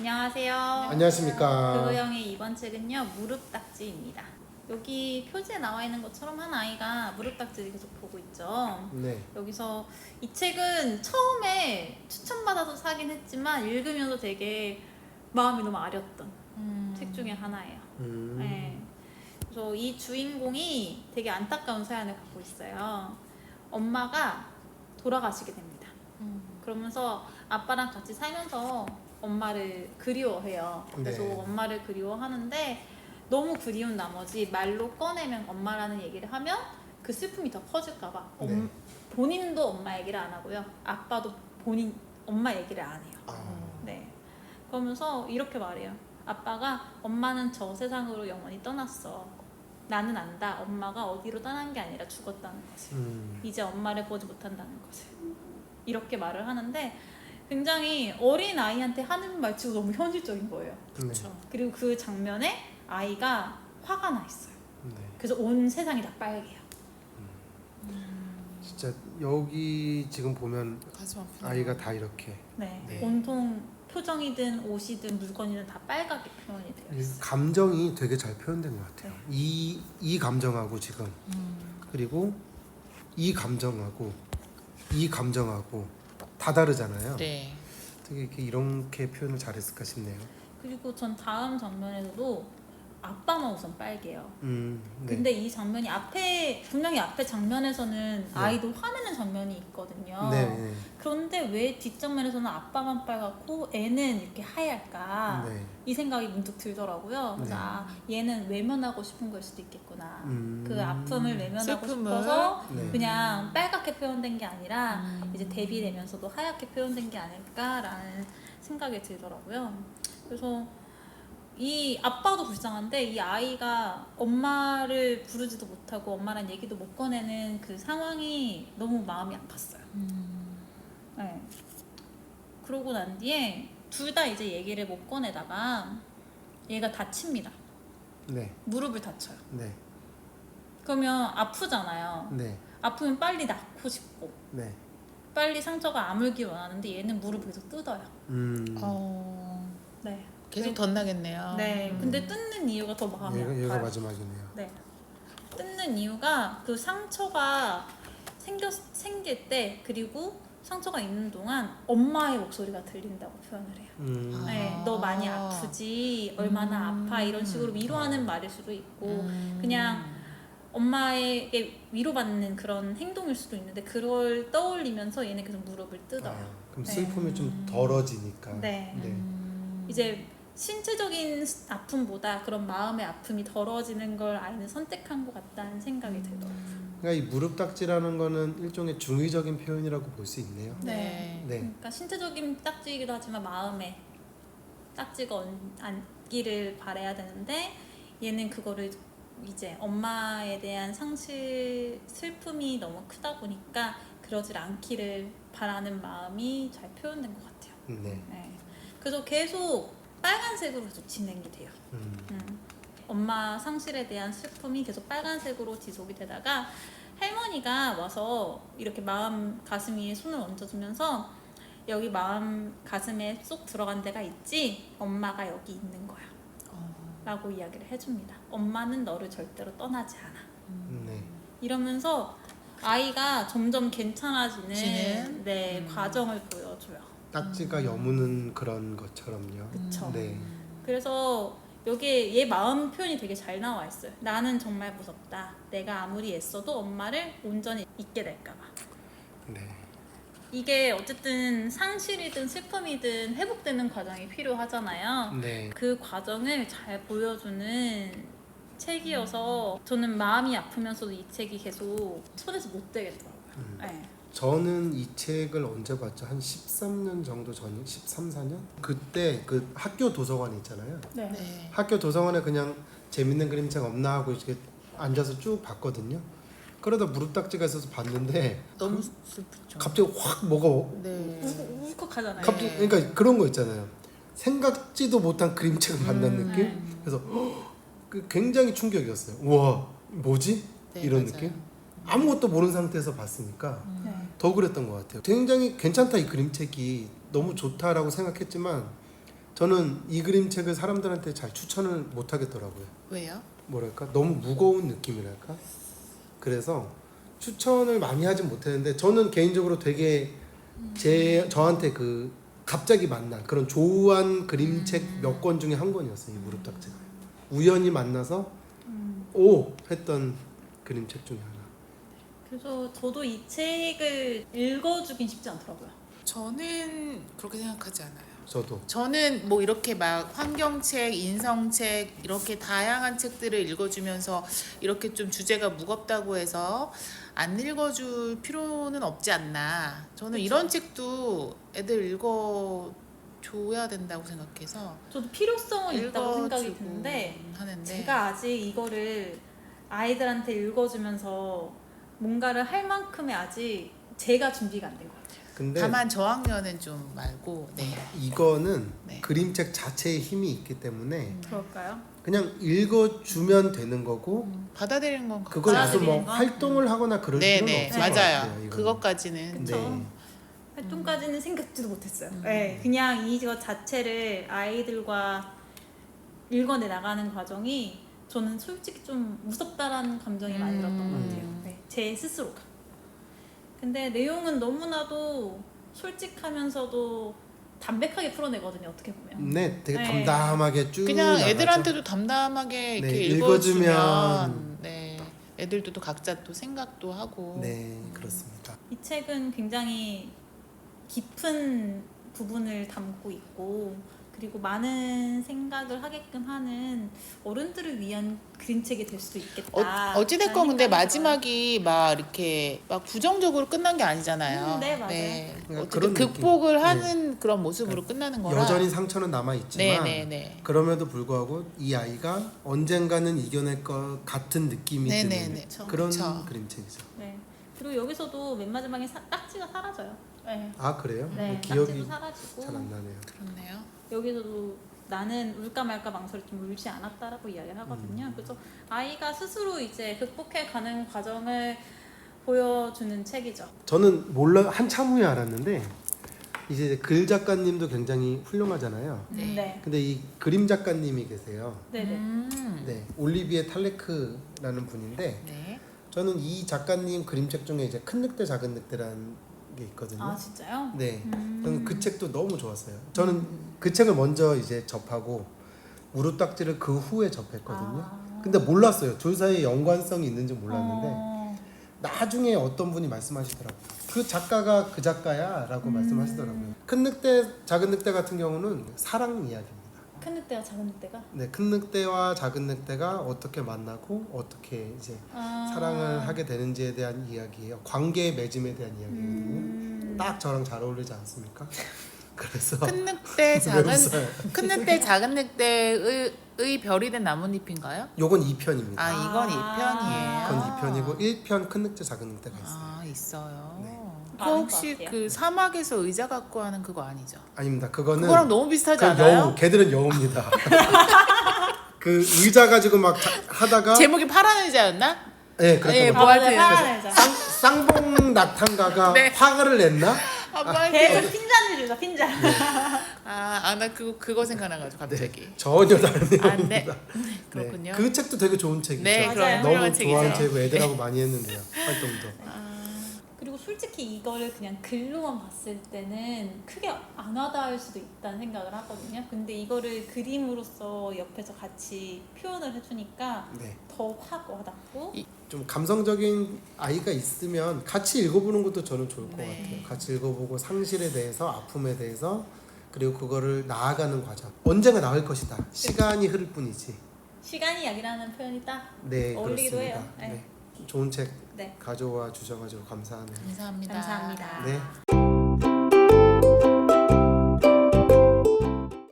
안녕하세요. 안녕하십니까. 그거형의 이번 책은요 무릎 딱지입니다. 여기 표지에 나와 있는 것처럼 한 아이가 무릎 딱지를 계속 보고 있죠. 네. 여기서 이 책은 처음에 추천받아서 사긴 했지만 읽으면서 되게 마음이 너무 아렸던 책 중에 하나예요. 음. 네. 그래서 이 주인공이 되게 안타까운 사연을 갖고 있어요. 엄마가 돌아가시게 됩니다. 그러면서 아빠랑 같이 살면서 엄마를 그리워해요. 그래서 네. 엄마를 그리워하는데 너무 그리운 나머지 말로 꺼내면 엄마라는 얘기를 하면 그 슬픔이 더 커질까봐 네. 본인도 엄마 얘기를 안 하고요. 아빠도 본인 엄마 얘기를 안 해요. 아. 네. 그러면서 이렇게 말해요. 아빠가 엄마는 저 세상으로 영원히 떠났어. 나는 안다. 엄마가 어디로 떠난 게 아니라 죽었다는 것을. 음. 이제 엄마를 보지 못한다는 것을. 이렇게 말을 하는데 굉장히 어린 아이한테 하는 말치고 너무 현실적인 거예요. 네. 그리고 그 장면에 아이가 화가 나 있어요. 네. 그래서 온 세상이 다 빨개요. 진짜 여기 지금 보면 가슴. 아이가 다 이렇게 네. 네. 온통 표정이든 옷이든 물건이든 다 빨갛게 표현이 이 있어요. 감정이 되게 잘 표현된 것 같아요. 네. 이, 이 감정하고 지금 음. 그리고 이 감정하고 이 감정하고 다 다르잖아요. 네. 되게 이렇게 이렇게 표현을 잘했을까 싶네요. 그리고 전 다음 장면에서도 아빠만 우선 빨개요. 음. 네. 근데 이 장면이 앞에 분명히 앞에 장면에서는 네. 아이도 화내는 장면이 있거든요. 네. 네. 그런데 왜 뒷장면에서는 아빠만 빨갛고 애는 이렇게 하얄까? 네. 이 생각이 문득 들더라고요. 그래서 네. 아 얘는 외면하고 싶은 걸 수도 있겠구나. 음. 그 아픔을 외면하고 슬픔을. 싶어서 네. 그냥 빨갛게 표현된 게 아니라 음. 이제 대비되면서도 하얗게 표현된 게 아닐까라는 생각이 들더라고요. 그래서 이 아빠도 불쌍한데 이 아이가 엄마를 부르지도 못하고 엄마랑 얘기도 못 꺼내는 그 상황이 너무 마음이 아팠어요. 음. 네. 그러고 난 뒤에 둘 다 이제 얘기를 못 꺼내다가 얘가 다칩니다. 네. 무릎을 다쳐요. 네. 그러면 아프잖아요. 네. 아프면 빨리 낫고 싶고 네. 빨리 상처가 아물기 원하는데 얘는 무릎을 계속 뜯어요. 음. 어. 네. 계속 덧나겠네요. 네. 음. 근데 뜯는 이유가 더 마음이 얘가, 아파요. 얘가 마지막이네요. 네. 뜯는 이유가 그 상처가 생겼 생길 때 그리고 상처가 있는 동안 엄마의 목소리가 들린다고 표현을 해요. 음. 네, 너 많이 아프지, 얼마나 음. 아파 이런 식으로 위로하는 말일 수도 있고 음. 그냥 엄마에게 위로받는 그런 행동일 수도 있는데 그걸 떠올리면서 얘는 계속 무릎을 뜯어요. 아, 그럼 네. 슬픔이 좀 덜어지니까. 네. 네. 음. 이제 신체적인 아픔보다 그런 마음의 아픔이 덜어지는 걸 아이는 선택한 것 같다는 생각이 들더라고요. 그러니까 이 무릎 딱지라는 거는 일종의 중의적인 표현이라고 볼 수 있네요. 네. 네. 그러니까 신체적인 딱지이기도 하지만 마음에 딱지가 얹- 앉기를 바래야 되는데 얘는 그거를 이제 엄마에 대한 상실 슬픔이 너무 크다 보니까 그러질 않기를 바라는 마음이 잘 표현된 것 같아요. 네. 네. 그래서 계속 빨간색으로 계속 진행이 돼요. 음. 음. 엄마 상실에 대한 슬픔이 계속 빨간색으로 지속이 되다가 할머니가 와서 이렇게 마음 가슴 위에 손을 얹어주면서 여기 마음 가슴에 쏙 들어간 데가 있지 엄마가 여기 있는 거야 어. 라고 이야기를 해줍니다 엄마는 너를 절대로 떠나지 않아 네. 이러면서 아이가 점점 괜찮아지는 지는? 네, 음. 과정을 보여줘요 딱지가 여무는 그런 것처럼요. 그쵸. 네. 그래서 여기에 얘 마음 표현이 되게 잘 나와 있어요. 나는 정말 무섭다. 내가 아무리 애써도 엄마를 온전히 잊게 될까봐. 네. 이게 어쨌든 상실이든 슬픔이든 회복되는 과정이 필요하잖아요. 네. 그 과정을 잘 보여주는 책이어서 저는 마음이 아프면서도 이 책이 계속 손에서 못 떼겠더라고요. 음. 네. 저는 이 책을 언제 봤죠? 한 13년 정도 전, 13, 14년? 그때 그 학교 도서관에 있잖아요. 네. 네. 학교 도서관에 그냥 재밌는 그림책 없나 하고 이렇게 앉아서 쭉 봤거든요. 그러다 무릎 딱지가 있어서 봤는데 너무 슬프죠. 갑자기 확 뭐가 네. 울- 울컥하잖아요. 갑자기 네. 그러니까 그런 거 있잖아요. 생각지도 못한 그림책을 만난 음. 느낌. 네. 그래서 헉, 그 굉장히 충격이었어요. 우와 뭐지? 네, 이런 맞아요. 느낌? 아무것도 모르는 상태에서 봤으니까 네. 더 그랬던 것 같아요. 굉장히 괜찮다 이 그림책이 너무 좋다라고 생각했지만 저는 이 그림책을 사람들한테 잘 추천을 못 하겠더라고요. 왜요? 뭐랄까 너무 무거운 느낌이랄까. 그래서 추천을 많이 하진 못했는데 저는 개인적으로 되게 제 저한테 그 갑자기 만난 그런 조우한 그림책 몇 권 중에 한 권이었어요. 이 무릎딱지가 우연히 만나서 음. 오 했던 그림책 중에 하나. 그래서 저도 이 책을 읽어주긴 쉽지 않더라고요. 저는 그렇게 생각하지 않아요. 저도 저는 뭐 이렇게 막 환경책, 인성책 이렇게 다양한 책들을 읽어주면서 이렇게 좀 주제가 무겁다고 해서 안 읽어줄 필요는 없지 않나. 저는 이런 책도 애들 읽어 줘야 된다고 생각해서 저도 필요성은 있다고 생각이 읽어주고 드는데 하는데 제가 아직 이거를 아이들한테 읽어주면서 뭔가를 할 만큼의 아직 제가 준비가 안 된 것 같아요. 근데 다만 저학년은 좀 말고 네. 이거는 네. 그림책 자체의 힘이 있기 때문에 그럴까요? 그냥 읽어주면 되는 거고 받아들이는 건 그걸 무슨 뭐 받아들이는 건? 활동을 하거나 그럴 필요는 네네 없을 것 맞아요. 같아요. 이거는. 그것까지는 그쵸. 네. 활동까지는 생각지도 못했어요. 음. 네, 그냥 이거 자체를 아이들과 읽어내 나가는 과정이 저는 솔직히 좀 무섭다라는 감정이 많이 들었던 것 음. 같아요. 네, 제 스스로가. 근데 내용은 너무나도 솔직하면서도 담백하게 풀어내거든요. 어떻게 보면. 네, 되게 네. 담담하게 쭉 그냥 나가죠. 애들한테도 담담하게 이렇게 네, 읽어주면, 읽어주면 네 애들도 또 각자 또 생각도 하고 네 그렇습니다. 이 책은 굉장히 깊은 부분을 담고 있고 그리고 많은 생각을 하게끔 하는 어른들을 위한 그림책이 될 수도 있겠다. 어, 어찌됐건 근데 마지막이 막 이렇게 막 부정적으로 끝난 게 아니잖아요. 음, 네, 맞아요. 그러니까 어쨌든 그런 극복을 느낌. 하는 그런 모습으로 끝나는 거라. 여전히 상처는 남아 있지만 네 네 네. 그럼에도 불구하고 이 아이가 언젠가는 이겨낼 것 같은 느낌이 네네네. 드는 그쵸. 그런 그쵸. 그림책이죠. 네. 그리고 여기서도 맨 마지막에 사- 딱지가 사라져요. 네. 아 그래요? 네, 기억이 잘 안 나네요. 그렇네요. 여기서도 나는 울까 말까 망설이 좀 울지 않았다라고 이야기를 하거든요. 음. 그래서 아이가 스스로 이제 극복해 가는 과정을 보여주는 책이죠. 저는 몰라 한참 후에 알았는데 이제 글 작가님도 굉장히 훌륭하잖아요. 네. 네. 근데 이 그림 작가님이 계세요. 네네. 음. 네, 올리비에 탈레크라는 분인데 네. 저는 이 작가님 그림책 중에 이제 큰 늑대 작은 늑대라는 게 있거든요. 아 진짜요? 네, 음. 저는 그 책도 너무 좋았어요. 저는 그 책을 먼저 이제 접하고 무릎딱지를 그 후에 접했거든요. 아. 근데 몰랐어요. 둘 사이에 연관성이 있는지 몰랐는데 어. 나중에 어떤 분이 말씀하시더라고요. 그 작가가 그 작가야라고 음. 말씀하시더라고요. 큰 늑대, 작은 늑대 같은 경우는 사랑 이야기입니다. 큰 늑대가 작은 늑대가 네, 큰 늑대와 작은 늑대가 어떻게 만나고 어떻게 이제 아. 사랑을 하게 되는지에 대한 이야기예요. 관계의 맺음에 대한 이야기거든요. 음. 딱 저랑 잘 어울리지 않습니까? 그래서 큰 늑대 왜 작은 웃어요? 큰 늑대 작은 늑대의 의 별이 된 나뭇잎인가요? 요건 2편입니다. 아 이건 아. 2편이에요. 그건 2편이고 1편 큰 늑대 작은 늑대가 있어요. 아 있어요. 네. 그거 많은 혹시 것 같아요. 그 사막에서 의자 갖고 하는 그거 아니죠? 아닙니다. 그거는 그거랑 너무 비슷하지 그 않아요? 여우, 걔들은 여우입니다. 그 의자 가지고 막 자- 하다가 제목이 파란 의자였나? 예, 그렇다고 예, 아, 뭐 파란 의자. 쌍, 쌍봉 낙탄가가 네. 화가를 냈나? 아, 뭐 계속 핀잔을 주자 핀잔. 아, 아, 나 그거 그거 생각나가지고 갑자기. 전혀 다른 아, 네. 내용입니다. 그렇군요. 그 책도 되게 좋은 책이죠. 네, 맞아요. 그럼 너무 훌륭한 좋아하는. 책이고 애들하고 많이 했는데요. 활동도. 솔직히 이거를 그냥 글로만 봤을 때는 크게 안 와닿을 수도 있다는 생각을 하거든요. 근데 이거를 그림으로서 옆에서 같이 표현을 해주니까 네. 더 확 와닿고 이- 좀 감성적인 아이가 있으면 같이 읽어보는 것도 저는 좋을 것 네. 같아요. 같이 읽어보고 상실에 대해서 아픔에 대해서 그리고 그거를 나아가는 과정. 언젠가 나을 것이다. 시간이 흐를 뿐이지. 시간이 약이라는 표현이 딱 네, 어울리기도 그렇습니다. 해요. 네. 네. 좋은 책 네. 가져와 주셔가지고 감사하네요. 감사합니다. 감사합니다. 네.